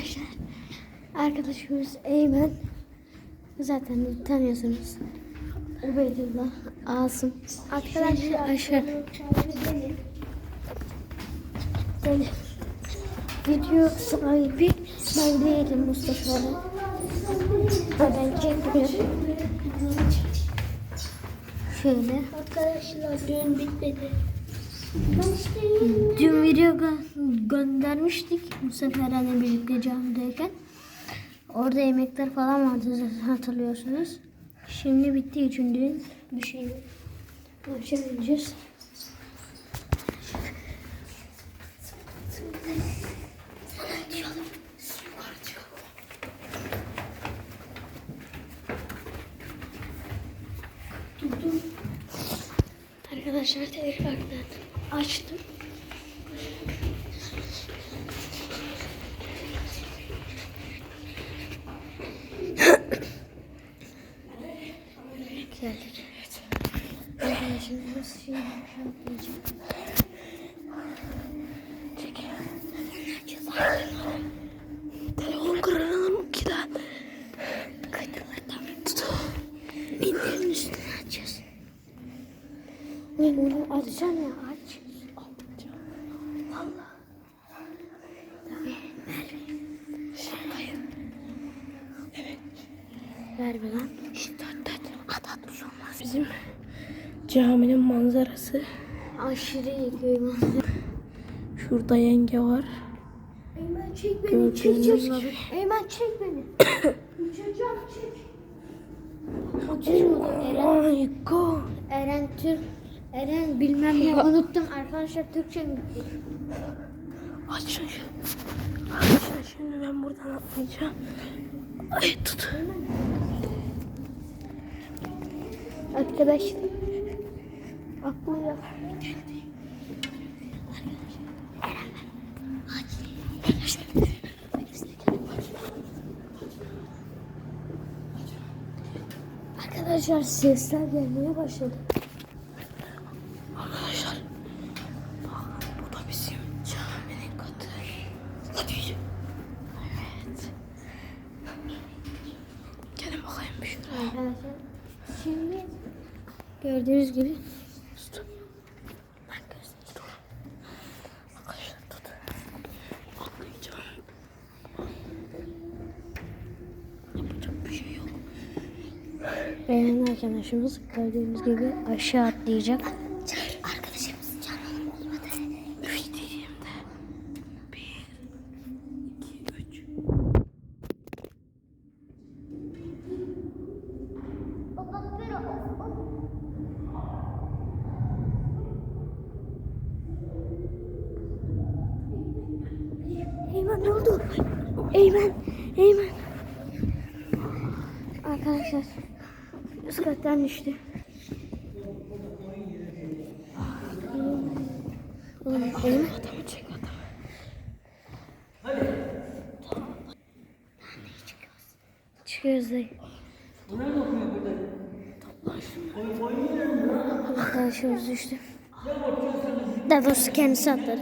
Arkadaşlar arkadaşımız Eymen zaten tanıyorsunuz. Ubeydullah, Asım. Arkadaşlar aşağı. Yani video sahibi ben değilim Mustafa'nın. Ben çekmiyorum. Şöyle. Arkadaşlar düğün bitmedi. Dün video gö- göndermiştik bu sefer hani birlikte camideyken. Orada yemekler falan vardı zaten hatırlıyorsunuz. Şimdi bitti üçüncü gün. Bir şey gideceğiz. Arkadaşlar tekrardan açtım. Geldik. Arkadaşımız şimdi şartlayacak. Çek. Telefon kırılır ki lan. Kaydılardan tut. Minderin üstüne açacağız. Oğlum onu açacağım ya Ver bir lan. İşte at at. At at bir şey olmaz. Bizim caminin manzarası. Aşırı iyi köy manzarası. Şurada yenge var. Eymen çek beni. Çek Gördüğünüz çek. gibi. Eymen çek beni. Çocuğum çek. O çocuk Eren, Ay go. Eren Türk. Eren bilmem ne unuttum arkadaşlar Türkçe mi? Açın şu. Açın şimdi ben buradan atlayacağım. Ay tut. Arkadaşlar. Aklıyor. Arkadaşlar sesler gelmeye başladı. Arkadaşlar. Bakın bu da bizim caminin katı. Evet. Gelin bakayım bir şuraya. Arkadaşlar şimdi gördüğünüz gibi. Benim arkadaşımız gördüğünüz gibi aşağı atlayacak. Arkadaşımız canım olmadı. Üç diyeyim de. Bir, iki, üç. Eymen ne oldu? Eymen, Eymen. Arkadaşlar üst kattan düştü. Oğlum Eymen. Adamı çek adamı. Çıkıyoruz dayı. Arkadaşımız düştü. Daha doğrusu kendisi atladı.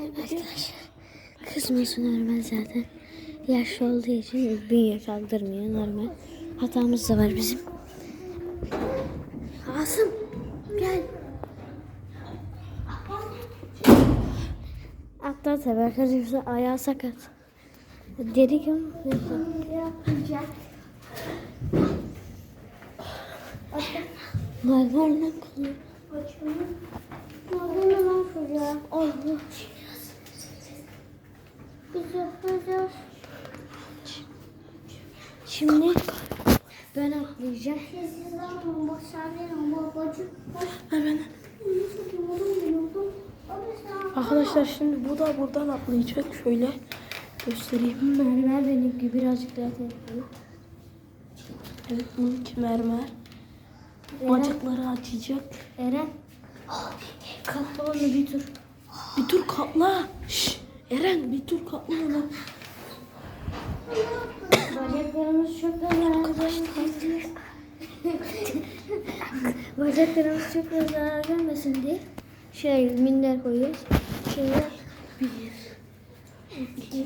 Evet arkadaşlar. Kızmasın normal zaten. Yaşlı olduğu için bünye kaldırmıyor normal. Hatamız da var bizim. Asım gel. Atla tabi arkadaşımızın ayağı sakat. Dedik ama neyse. Var var lan kolu. Ne lan çocuğa? Allah. Şimdi ben atlayacağım. Hemen. Arkadaşlar şimdi bu da buradan atlayacak. Şöyle göstereyim. Mermer benimki birazcık daha tehlikeli. Evet bununki mermer. Bacakları açacak. Eren. Katla onu bir tur. Bir dur katla. Şş, Eren bir dur katla lan. Bacaklarımız çok zarar Bacaklarımız çok zarar görmesin diye şey minder koyuyoruz. Şimdi bir, iki,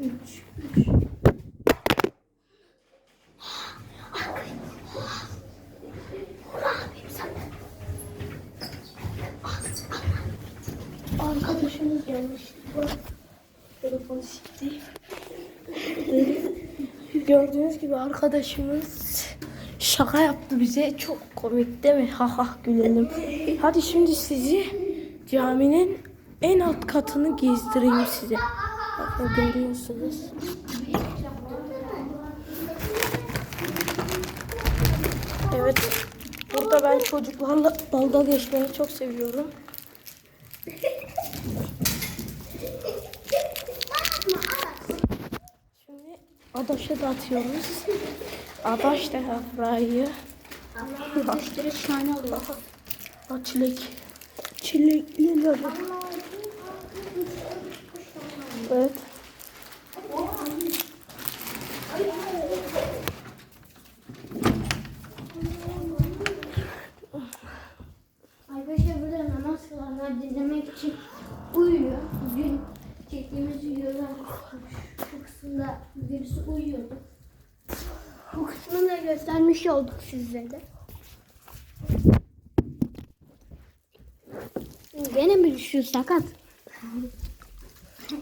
üç. Arkadaşımız gelmiş. Telefonu sikti. Gördüğünüz gibi arkadaşımız şaka yaptı bize. Çok komik değil mi? Ha ha gülelim. Hadi şimdi sizi caminin en alt katını gezdireyim size. Bakın görüyorsunuz. Evet. Burada ben çocuklarla dalga geçmeyi çok seviyorum. Şimdi Adaş'a da atıyoruz. Adaş da yaprağı. Düştürü şahane oluyor. Aa, çilek. Çilekli lalı. Evet. Arkadaşlar burada namaz kılanlar dinlemek için uyuyor. Dün çektiğimiz videoda şu kısımda birisi uyuyordu. Da göstermiş olduk sizlere. Gene mi düşüyor sakat? Çok.